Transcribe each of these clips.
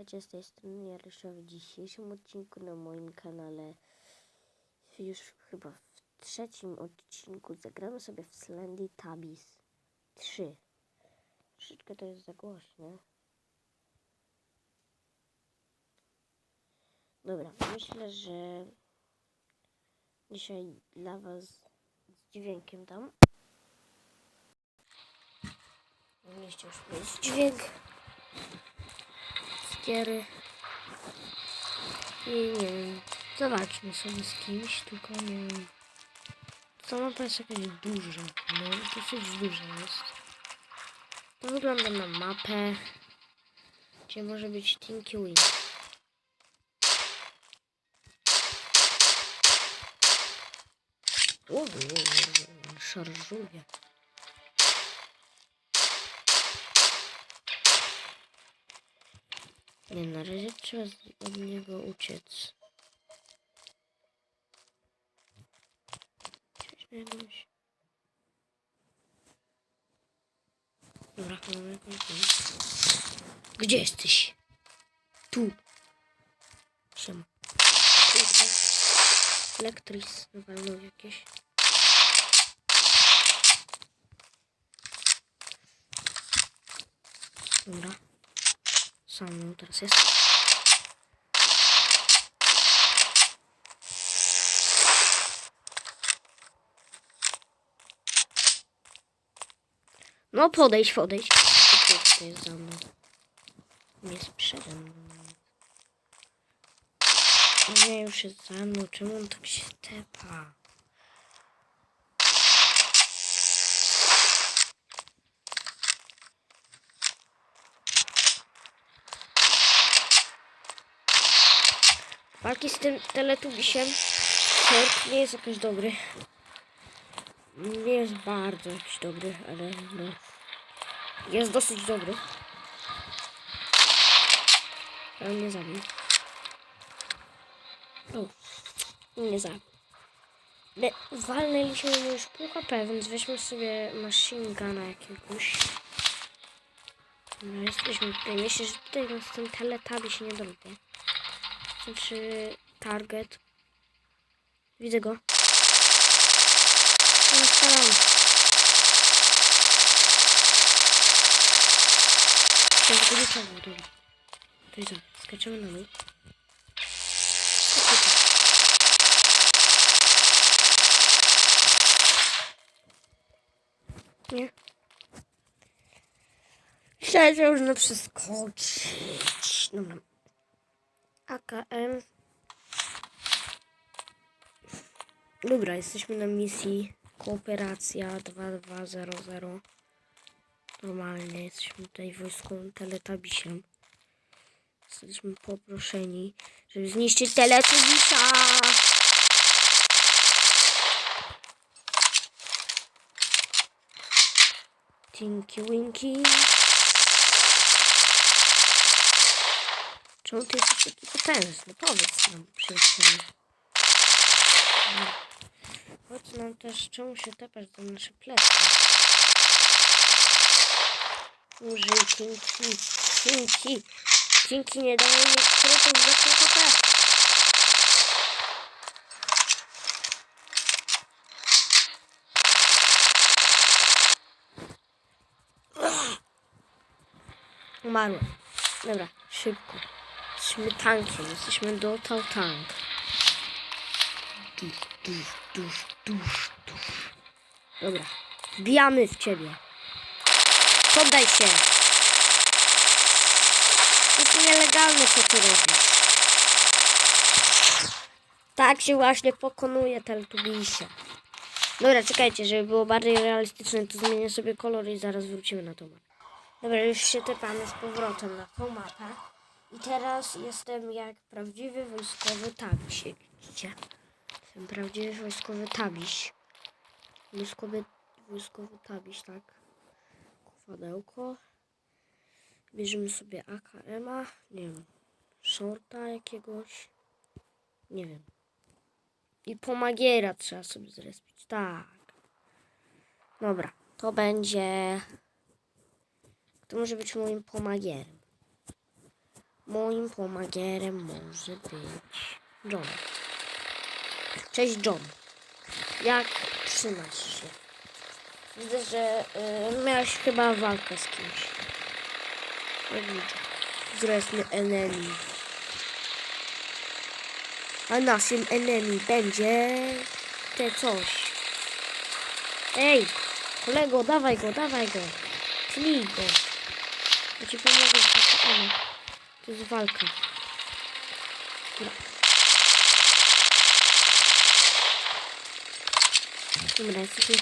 Witajcie z tej strony. W dzisiejszym odcinku na moim kanale, już chyba w trzecim odcinku, zagramy sobie w Slendy Tabis 3. Troszeczkę to jest za głośne. Dobra, myślę, że dzisiaj dla Was z dźwiękiem dam. Mieliście już mieć dźwięk skiery. I nie wiem, zobaczmy sobie z kimś, tylko nie wiem. Ta mapa jest jakaś duża, no dosyć duża jest. To wygląda na mapę, gdzie może być Tinky Wing. Szarżuje. Nie, na razie trzeba od niego uciec. Dobra, mamy jakąś... broń. Gdzie jesteś? Tu. Siema. Elektris nawalnął jakieś. Dobra. Sam mną teraz jest. No podejdź. Co to jest za mną? Jest przede mną. Nie, już jest za mną. Czemu on tak się tepa? Walki z tym teletubisiem Short nie jest jakoś dobry. Nie jest bardzo jakiś dobry, ale no. Jest dosyć dobry. Ale mnie zabił. Nie zabił. Ale walnęliśmy mu już pół HP, więc weźmy sobie machine guna jakiegoś. No jesteśmy tutaj. Myślę, że tutaj nas ten teletabi się nie dowie. Znaczy target. Widzę go. No, dobra. To jest. Skaczemy na dół. Nie. Myślałem, można przeskoczyć. Dobra. AKM. Dobra, jesteśmy na misji Kooperacja 2200. Normalnie jesteśmy tutaj wojską Teletabisiem. Jesteśmy poproszeni, żeby zniszczyć Teletubisa. Tinky Winky. Czemu ty jesteś taki potężny? Powiedz nam, przyjacielu. Powiedz nam też, czemu się tepasz do nasze plecy. Użyj Tinky. Tinky. Tinky nie daje mi krytów za TTP. Umarłem. Dobra, szybko. Jesteśmy tankiem, jesteśmy Total Tank. Dusz, dusz, dusz, dusz, dusz. Dobra, wbijamy w ciebie. Poddaj się. To jest nielegalne, co ty robisz. Tak się właśnie pokonuje Teletubisie. Dobra, czekajcie, żeby było bardziej realistyczne, to zmienię sobie kolor i zaraz wrócimy na tą mapę. Dobra, już się tepamy z powrotem na tą mapę. I teraz jestem jak prawdziwy wojskowy tabiś, jak widzicie. Jestem prawdziwy wojskowy tabiś. Wojskowy, wojskowy tabiś, tak. Kuwadełko. Bierzemy sobie AKM-a, nie wiem, shorta jakiegoś. Nie wiem. I pomagiera trzeba sobie zrespić, tak. Dobra, to będzie... To może być moim pomagierem. Moim pomagierem może być John. Cześć John. Jak trzymasz się? Widzę, że y, miałeś chyba walkę z kimś. Jak. Zresztą enemy. A naszym enemy będzie te coś. Ej, kolego, dawaj go, dawaj go. Tnij go. Ja ci pomogę. To jest walka. Dobra. Dobra, jesteśmy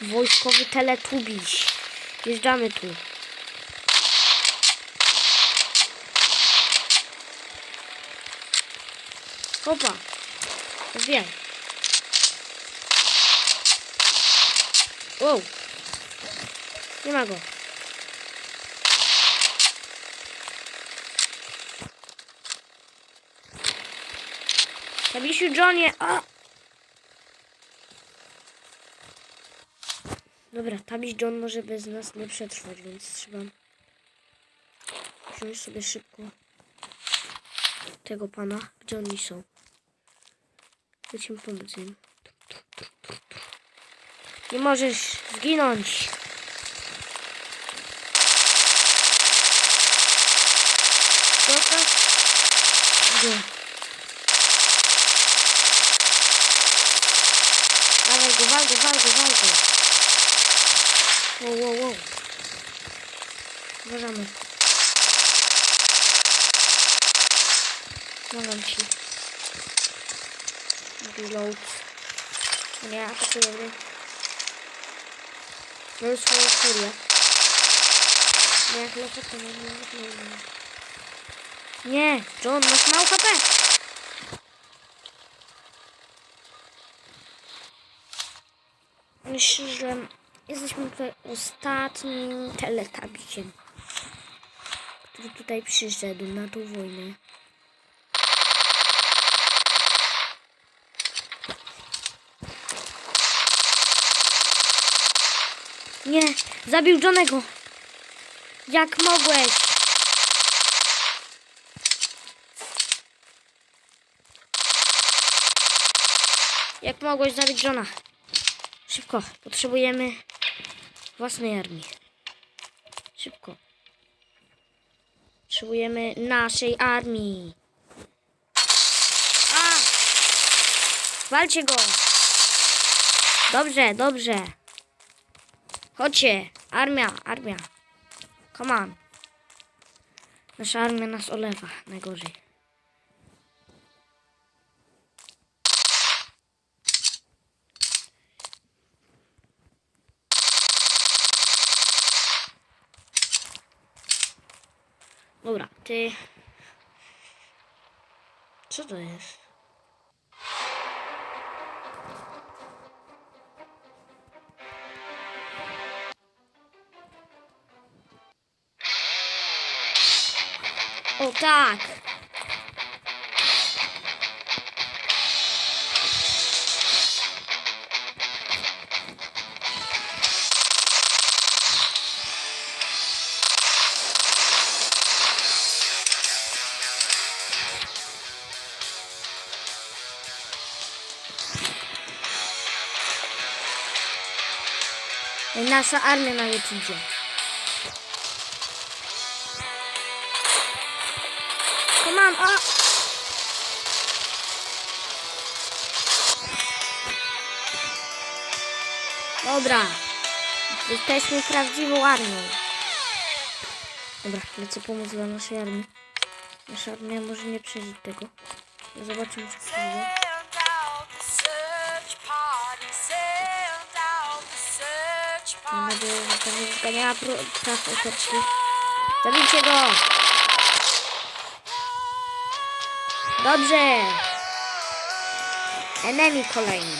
wojskowy teletubiś. Wjeżdżamy tu. Hopa. Wiem. Wow. Nie ma go. Tabisiu Johnie. A! Dobra, Tabiś John może bez nas nie przetrwać, więc trzeba wziąć sobie szybko tego pana. Gdzie oni są? Lecimy pomóc im. Nie możesz zginąć. Zostaw. Gdzie? Dawaj go, wal go, wal go, wal go. Wow, wow, wow. Uważamy. Pomagam ci. Reload. Nie, atakujemy. Mam swoją furię. Nie, jak na to nie, nie. Nie, John, masz mało HP. Myślę, że jesteśmy tutaj ostatnim teletabiciem, który tutaj przyszedł na tą wojnę. Nie, zabił Johnego. Jak mogłeś? Jak mogłeś zabić Johna? Szybko, potrzebujemy własnej armii. Szybko. Potrzebujemy naszej armii. A! Walcie go! Dobrze, dobrze. Chodźcie, armia, armia. Come on. Nasza armia nas olewa, najgorzej. Dobra, ty... Co to jest? O tak! Nasza armia nawet idzie. Come on, a! Dobra. Jesteśmy prawdziwą armią. Dobra, lecę pomóc dla naszej armii. Nasza armia może nie przeżyć tego. Zobaczymy, czy przeżyje. Mam nadzieję, że to nie zganiała praw autorskich. Zabijcie go! Dobrze! Enemy kolejny.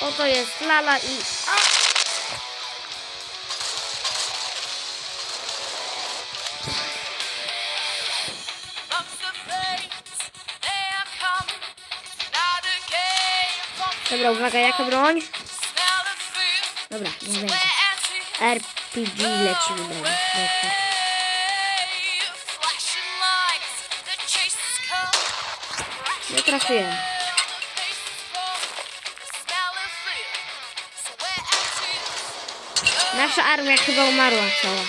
Oto jest Lala i... A! Dobra, uwaga, jaka broń? Dobra, nie będzie. RPG lecimy dalej. Nie trafiłem. Nasza armia chyba umarła cała.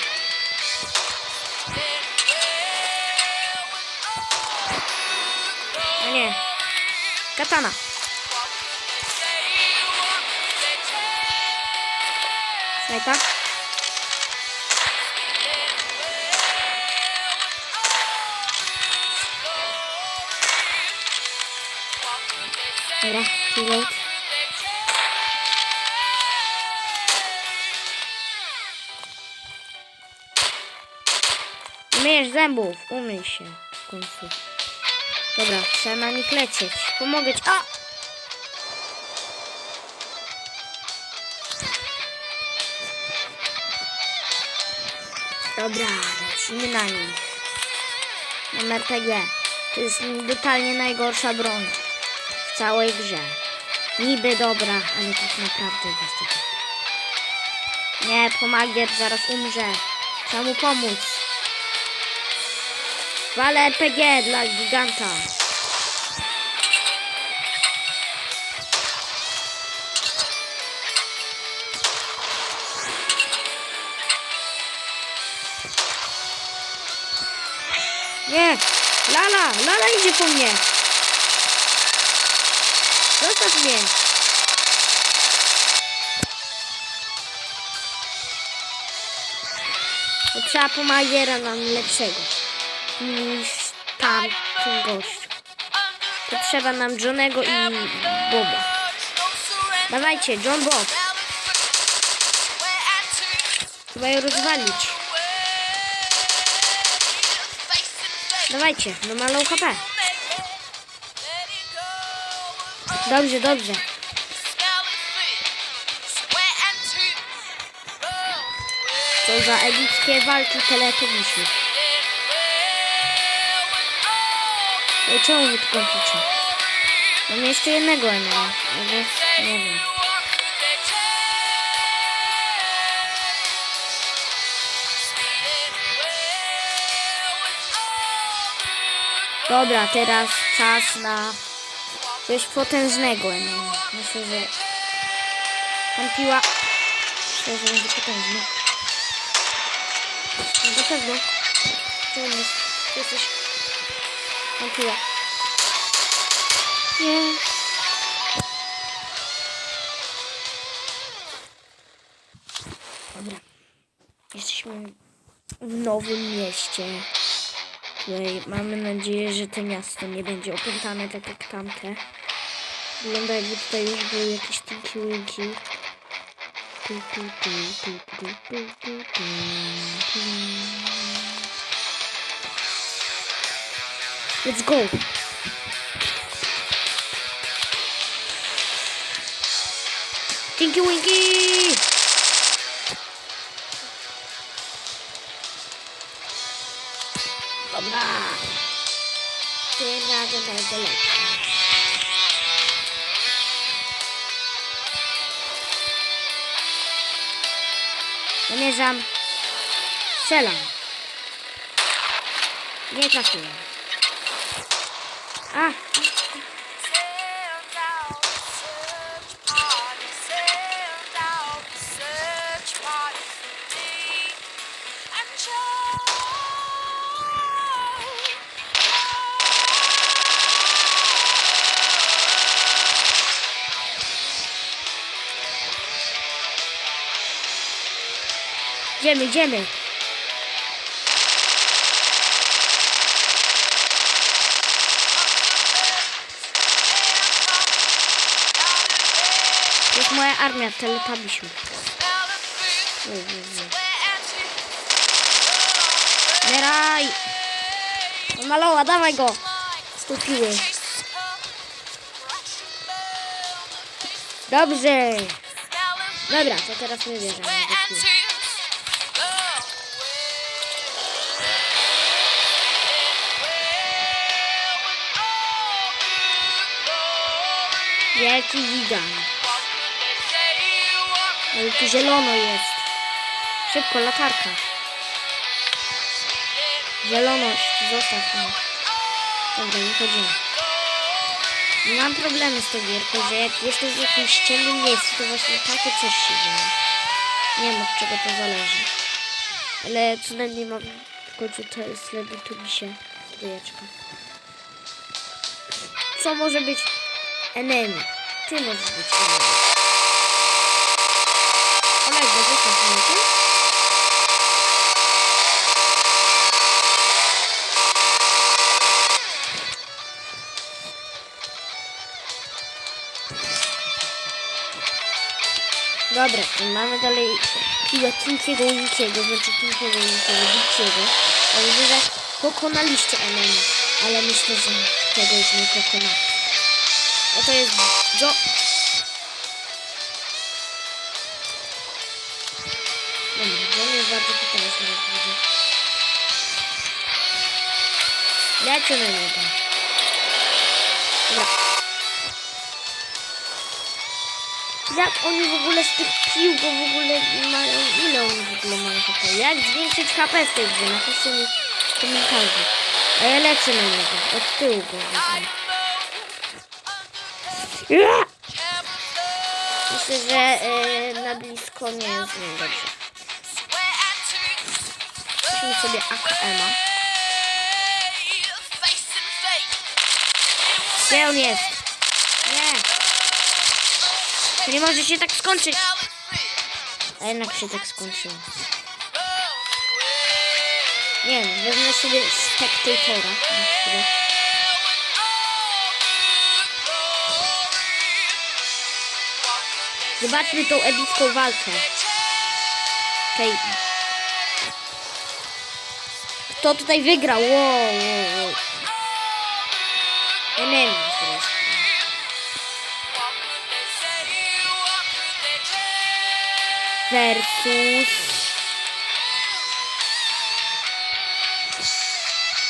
No nie. Katana. Snajpa. Dobra, reload. Myjesz zębów, umyj się w końcu. Dobra, trzeba na nich lecieć. Pomogę ci. A! Dobra, lecimy na nich. Mam RPG. To jest totalnie najgorsza broń całej grze. Niby dobra, ale tak naprawdę jest to dobra. Nie, pomagier zaraz umrze. Trzeba mu pomóc. Wale RPG dla giganta. Nie! Lala! Lala idzie po mnie! To trzeba pomagiera nam lepszego niż tamten gościu. To trzeba nam Johnego i Boba. Dawajcie, John Bob. Trzeba je rozwalić. Dawajcie, no HP. Dobrze, dobrze. Co za epickie walki teletubiszy. Ej, czemu wy kończycie? Mam jeszcze jednego enemy. Albo, nie wiem. Dobra, teraz czas na coś potężnego enemy. Myślę, że pan piła... Myślę, że będzie potężny. No na pewno. On jest? Pan piła. Nie. Dobra. Jesteśmy w nowym mieście. Tutaj mamy nadzieję, że to miasto nie będzie opętane tak jak tamte. Tutaj już. Let's go! Tinky Winky! Dobra! Tym razem będzie lepiej. Zamierzam. Strzelam. Nie trafiłem. A, idziemy, idziemy. To jest moja armia, teletubbyśmy. Zbieraj! On maloła, dawaj go! Stupiły. Dobrze! Dobra, to teraz my bierzemy. Wielki gigant. Ale tu zielono jest. Szybko, latarka. Zieloność, zostaw mnie. Dobra, wychodzimy. Mam problemy z tą gierką, że jak jestem w jakimś ciemnym miejscu, to właśnie takie coś się dzieje. Nie wiem od czego to zależy. Ale co najmniej mam w końcu te ślady tu mi się. Co może być enemy? Ty możesz być enemy. Olego, zostaw mnie tu. Dobra, to mamy dalej piłę Tinkiego Winkiego, znaczy Tinkiego Winkiego, Dinkiego. A widzę, że pokonaliście enemy, ale myślę, że tego już nie pokonacie. No to jest Jo... Dobra, John jest bardzo potężny, jak widzę. Lecę na niego. Dobra. Jak oni w ogóle z tych pił go w ogóle mają, ile oni w ogóle mają HP? Jak zwiększyć HP w tej grze? Napiszcie mi w komentarzu. A ja lecę na niego, od tyłu go wezmę. Myślę, że e, na blisko nie jest z nim dobrze. Weźmy sobie AKM-a. Gdzie on jest? Nie! Nie może się tak skończyć! A jednak się tak skończyło. Nie wiem, wezmę sobie Spectatora. Zobaczmy tą epicką walkę. Tej... Kto tutaj wygrał? Wow, wow, wow. Teraz. Versus...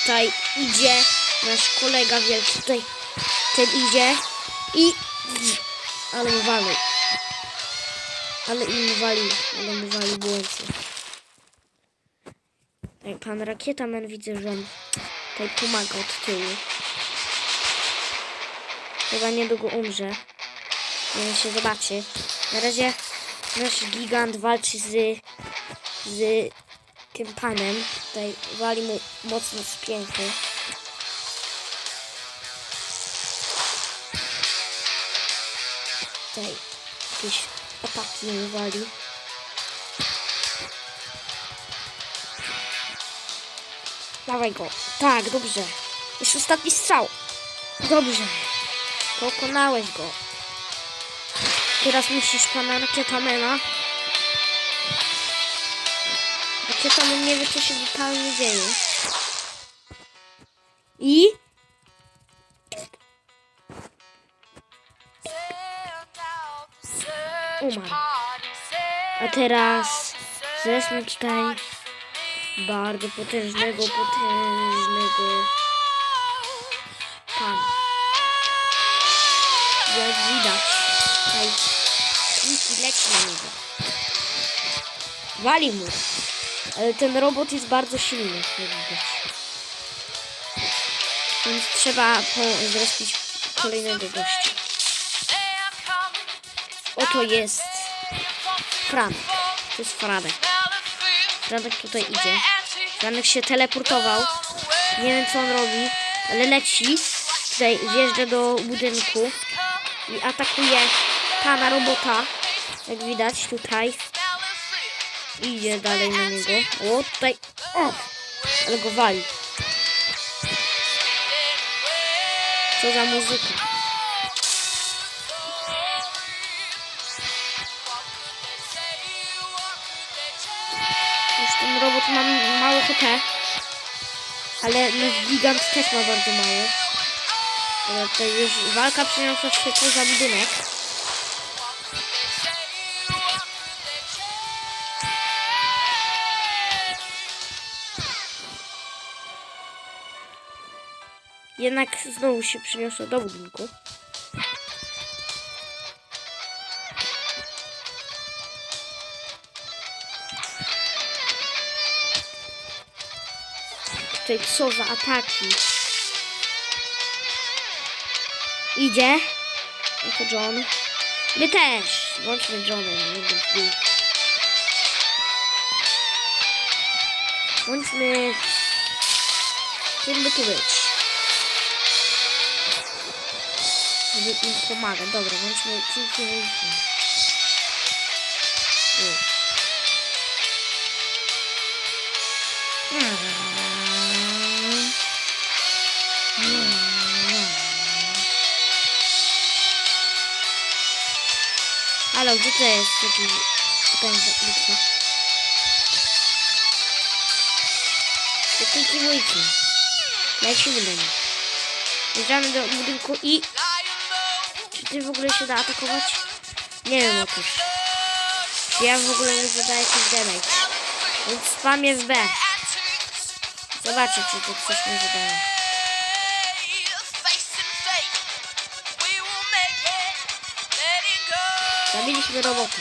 Tutaj idzie nasz kolega wielki. Tutaj ten idzie i... Ale mu walił. Ale im walił. Ale mu walił błędnie. Tak, pan Rakietaman widzę, że on tutaj pomaga od tyłu. Chyba niedługo umrze. Nie się zobaczy. Na razie nasz gigant walczy z, z tym panem. Tutaj wali mu mocno z pięchy. Tutaj jakieś ataki mu wali. Dawaj go. Tak, dobrze. Jeszcze ostatni strzał. Dobrze. Pokonałeś go. Teraz musisz pana rakietamena. Rakietamen nie wie, co się totalnie dzieje. I... teraz zeszmy tutaj bardzo potężnego, potężnego pana. Jak widać, tutaj Niki leci na niego. Wali mu. Ale ten robot jest bardzo silny, jak widać. Więc trzeba zrespić kolejnego gościa. Oto jest Franek. To jest Franek. Franek tutaj idzie. Franek się teleportował. Nie wiem co on robi, ale leci. Tutaj wjeżdża do budynku i atakuje pana robota. Jak widać tutaj. Idzie dalej na niego. O, tutaj. O! Ale go wali. Co za muzyka. Ten robot ma mało HP. Ale nasz gigant też ma bardzo mało. Ale to już walka przeniosła się poza budynek. Jednak znowu się przeniosła do budynku. Tutaj co za ataki. Idzie. Jako John. My też. Bądźmy Johnem. Bądźmy. Bądźmy... Kim by tu być? Żeby im pomagać. Dobra, bądźmy Cinkiem Wilkiem. Gdzie to jest? Jakiś... Bitwa. Jakinki wujki. Lecimy do nich. Wjeżdżamy do budynku i... Czy ty w ogóle się da atakować? Nie wiem otóż. Ja w ogóle nie zadaję jakiś damage. Więc spamię w B. Zobaczę, czy to coś nie zadaje. Zabiliśmy robota.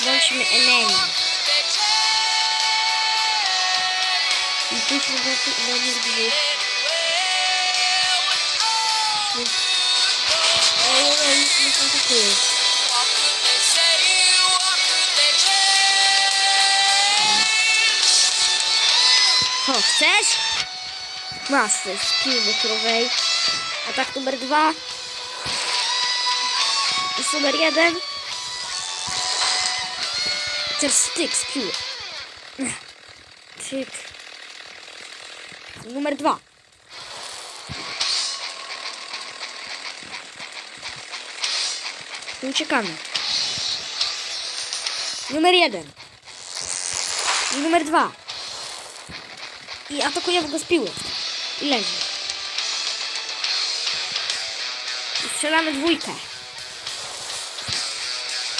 Włączmy Eleni. I pójdźmy do, do nich dwóch. Ej, oni nas atakują. O, chcesz? Coś z pił motorowej. Atak numer dwa. I numer jeden. Teraz styk z piły. Tyk. Numer dwa. Uciekamy. Numer jeden. I numer dwa. I atakujemy go z piły. I leży. I strzelamy dwójkę.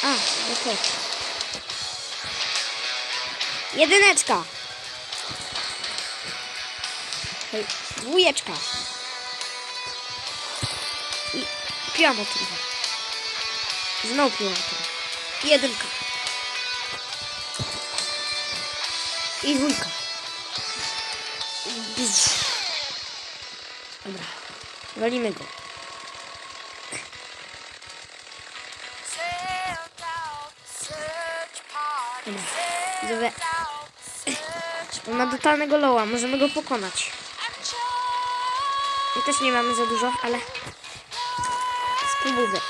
A, to. Jedyneczka. Dwójeczka. I piła motorowa. Znowu piła motorowa. I jedynka. I dwójka. Bzz. Dobra. Walimy go. Dobra. Dobra. On ma totalnego loła. Możemy go pokonać. My też nie mamy za dużo, ale spróbujmy.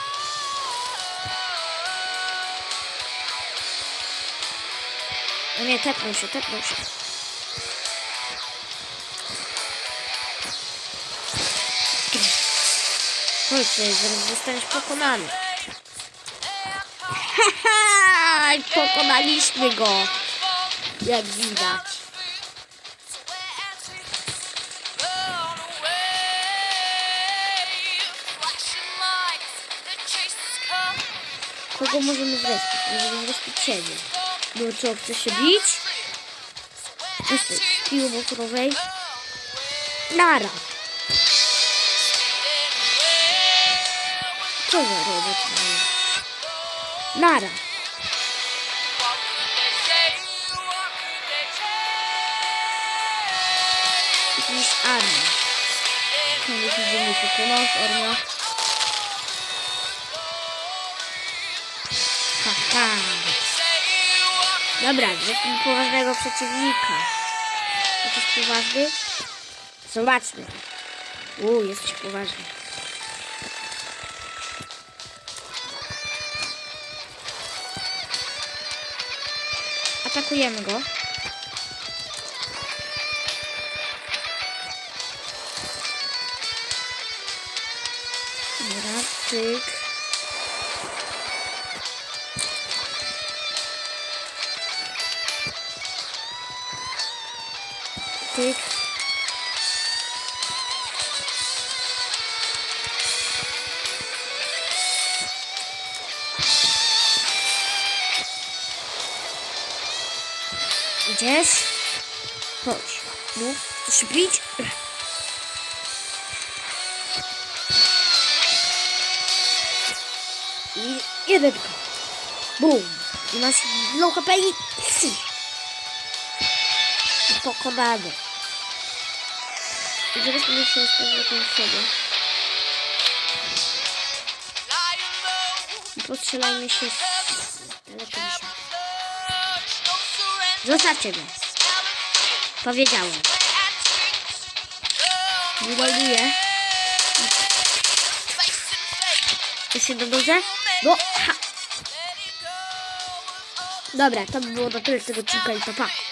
O nie, tepnął się, tepnął się. Tutaj, zaraz zostaniesz pokonany. Haha! Pokonaliśmy go! Jak widać. Kogo możemy zrespić? Możemy zrespić siebie. No co, chce się bić? Jeszcze z piły motorowej. Nara! Co za robot? Nara! Jakiś armia. Tam widzimy pokonał armia. Haha. Dobra, weźmy poważnego przeciwnika. Jesteś poważny? Zobaczmy. Uuu, jesteś poważny. Atakujemy go. Dobra, tyk. Tyk. Idziesz? Chodź. No, chcesz bić? Jedynka. Bum. I masz low HP i... I pokonany. I teraz my się powrotem w sobie. I postrzelajmy się z Zostawcie mnie. Powiedziałem. Nie fate. To się? No, ha. Dobra, to by było na tyle z tego odcinka i pa pa.